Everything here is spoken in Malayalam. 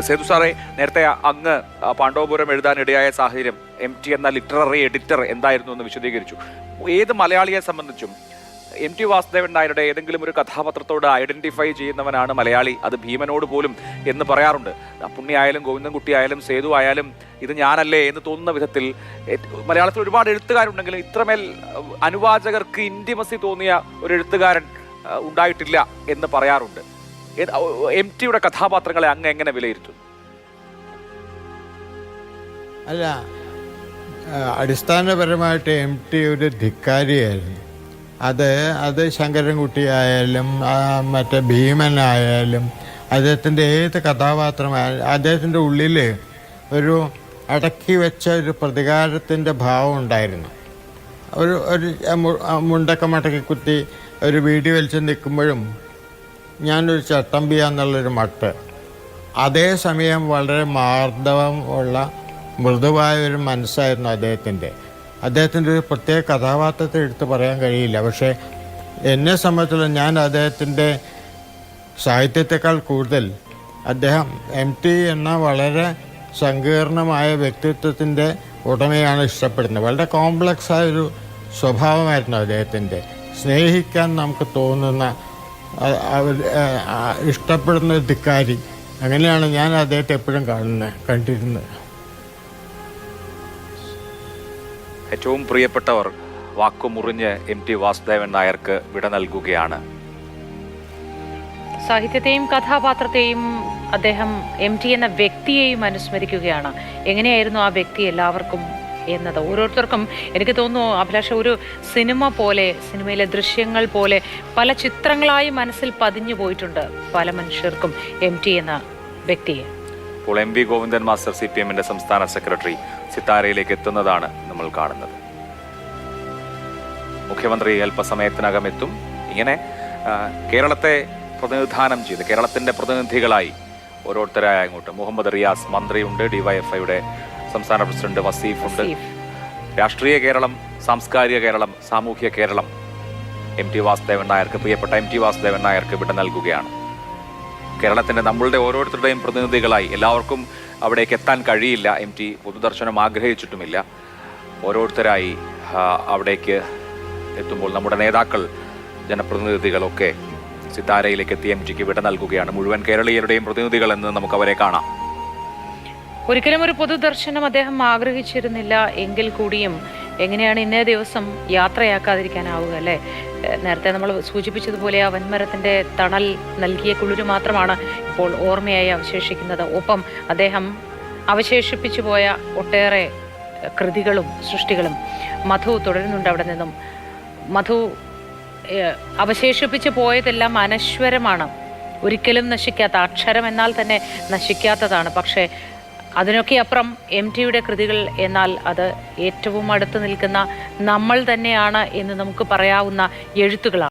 സേതു സാറേ നേരത്തെ അങ്ങ് പാണ്ഡവപുരം എഴുതാൻ ഇടയായ സാഹചര്യം എം ടി എന്ന ലിറ്റററി എഡിറ്റർ എന്തായിരുന്നു എന്ന് വിശദീകരിച്ചു. ഏത് മലയാളിയെ സംബന്ധിച്ചും എം ടി വാസുദേവൻ നായരുടെ ഏതെങ്കിലും ഒരു കഥാപാത്രത്തോട് ഐഡന്റിഫൈ ചെയ്യുന്നവനാണ് മലയാളി. അത് ഭീമനോട് പോലും എന്ന് പറയാറുണ്ട്. പുണ്യായാലും ഗോവിന്ദൻകുട്ടി ആയാലും സേതു ആയാലും ഇത് ഞാനല്ലേ എന്ന് തോന്നുന്ന വിധത്തിൽ മലയാളത്തിൽ ഒരുപാട് എഴുത്തുകാരുണ്ടെങ്കിലും ഇത്രമേൽ അനുവാചകർക്ക് ഇന്റിമസി തോന്നിയ ഒരു എഴുത്തുകാരൻ ഉണ്ടായിട്ടില്ല എന്ന് പറയാറുണ്ട്. എം ടിയുടെ കഥാപാത്രങ്ങളെ അങ്ങ് എങ്ങനെ വിലയിരുത്തും അല്ല അടിസ്ഥാനപരമായിട്ട് എം ടി ഒരു ധിക്കാരിയായിരുന്നു. അത് അത് ശങ്കരൻകുട്ടി ആയാലും മറ്റേ ഭീമനായാലും അദ്ദേഹത്തിന്റെ ഏത് കഥാപാത്രമായാലും അദ്ദേഹത്തിന്റെ ഉള്ളിൽ ഒരു അടക്കി വെച്ച ഒരു പ്രതികാരത്തിന്റെ ഭാവം ഉണ്ടായിരുന്നു. ഒരു ഒരു മുണ്ടൊക്കെ മടക്കി കുത്തി ഒരു വീടി വലിച്ച് നിൽക്കുമ്പോഴും ഞാനൊരു ചട്ടമ്പിയാന്നുള്ളൊരു മട്ട്. അതേസമയം വളരെ മാർദ്ദവം ഉള്ള മൃദുവായ ഒരു മനസ്സായിരുന്നു അദ്ദേഹത്തിന്റെ. അദ്ദേഹത്തിന്റെ ഒരു പ്രത്യേക കഥാപാത്രത്തെ എടുത്ത് പറയാൻ കഴിയില്ല. പക്ഷേ എന്നെ സംബന്ധിച്ചിടത്തോളം ഞാൻ അദ്ദേഹത്തിന്റെ സാഹിത്യത്തെക്കാൾ കൂടുതൽ അദ്ദേഹം എം ടി എന്ന വളരെ സങ്കീർണമായ വ്യക്തിത്വത്തിന്റെ ഉടമയാണ് ഇഷ്ടപ്പെടുന്നത്. വളരെ കോംപ്ലക്സ് ആയ ഒരു സ്വഭാവമായിരുന്നു അദ്ദേഹത്തിന്റെ. സ്നേഹിക്കാൻ നമുക്ക് തോന്നുന്ന അവർ- ഇഷ്ടപ്പെടുന്ന ഒരു ധിക്കാരി. അങ്ങനെയാണ് ഞാൻ അദ്ദേഹത്തെ എപ്പോഴും കാണുന്നത് കണ്ടിരുന്നത് ഏറ്റവും പ്രിയപ്പെട്ടവർ വാക്കുമുറിഞ്ഞ് എം ടി വാസുദേവൻ നായർക്ക് വിട നൽകുകയാണ്. സാഹിത്യത്തെയും കഥാപാത്രത്തെയും അദ്ദേഹം എം ടി എന്ന വ്യക്തിയെയും അനുസ്മരിക്കുകയാണ്. എങ്ങനെയായിരുന്നു ആ വ്യക്തി? എല്ലാവർക്കും എന്നത്. ഓരോരുത്തർക്കും എനിക്ക് തോന്നുന്നു അഭിലാഷ ഒരു സിനിമ പോലെ സിനിമയിലെ ദൃശ്യങ്ങൾ പോലെ പല ചിത്രങ്ങളായി മനസ്സിൽ പതിഞ്ഞു പോയിട്ടുണ്ട് പല മനുഷ്യർക്കും എം ടി എന്ന വ്യക്തിയെ. ഇപ്പോൾ M V Govindan master C P എമ്മിന്റെ സംസ്ഥാന സെക്രട്ടറി സിത്താരയിലേക്ക് എത്തുന്നതാണ് നമ്മൾ കാണുന്നത്. മുഖ്യമന്ത്രി അല്പസമയത്തിനകം എത്തും. ഇങ്ങനെ കേരളത്തെ പ്രതിനിധാനം ചെയ്ത് കേരളത്തിന്റെ പ്രതിനിധികളായി ഓരോരുത്തരായ അങ്ങോട്ട്. മുഹമ്മദ് റിയാസ് മന്ത്രിയുണ്ട് ഡിവൈഎഫ്ഐയുടെ സംസ്ഥാന പ്രസിഡന്റ് വസീഫുണ്ട് രാഷ്ട്രീയ കേരളം സാംസ്കാരിക കേരളം സാമൂഹ്യ കേരളം. എം ടി വാസുദേവൻ നായർക്ക് പ്രിയപ്പെട്ട എം ടി വാസുദേവൻ നായർക്ക് വിട നൽകുകയാണ്. കേരളത്തിന്റെ നമ്മളുടെ ഓരോരുത്തരുടെയും പ്രതിനിധികളായി എല്ലാവർക്കും അവിടേക്ക് എത്താൻ കഴിയില്ല. എം ടി പൊതുദർശനം ആഗ്രഹിച്ചിട്ടുമില്ല. ഓരോരുത്തരായി അവിടേക്ക് എത്തുമ്പോൾ നമ്മുടെ നേതാക്കൾ ജനപ്രതിനിധികളൊക്കെ സിത്താരയിലേക്ക് എത്തി എം ടിക്ക് വിട നൽകുകയാണ്. മുഴുവൻ കേരളീയരുടെയും പ്രതിനിധികൾ എന്ന് നമുക്ക് അവരെ കാണാം. ഒരിക്കലും ഒരു പൊതുദർശനം അദ്ദേഹം ആഗ്രഹിച്ചിരുന്നില്ല. എങ്കിൽ കൂടിയും എങ്ങനെയാണ് ഇന്നേ ദിവസം യാത്രയാക്കാതിരിക്കാനാവുക അല്ലേ? നേരത്തെ നമ്മൾ സൂചിപ്പിച്ചതുപോലെ ആ വൻമരത്തിന്റെ തണൽ നൽകിയ കുളിര് മാത്രമാണ് ഇപ്പോൾ ഓർമ്മയായി അവശേഷിക്കുന്നത്. ഒപ്പം അദ്ദേഹം അവശേഷിപ്പിച്ചു പോയ ഒട്ടേറെ കൃതികളും സൃഷ്ടികളും മധു തുടരുന്നുണ്ട് അവിടെ നിന്നും. മധു അവശേഷിപ്പിച്ചു പോയതെല്ലാം അനശ്വരമാണ്. ഒരിക്കലും നശിക്കാത്ത അക്ഷരം എന്നാൽ തന്നെ നശിക്കാത്തതാണ്. പക്ഷേ അതിനൊക്കെ അപ്പുറം എം ടിയുടെ കൃതികൾ എന്നാൽ അത് ഏറ്റവും അടുത്ത് നിൽക്കുന്ന നമ്മൾ തന്നെയാണ് എന്ന് നമുക്ക് പറയാവുന്ന എഴുത്തുകളാണ്.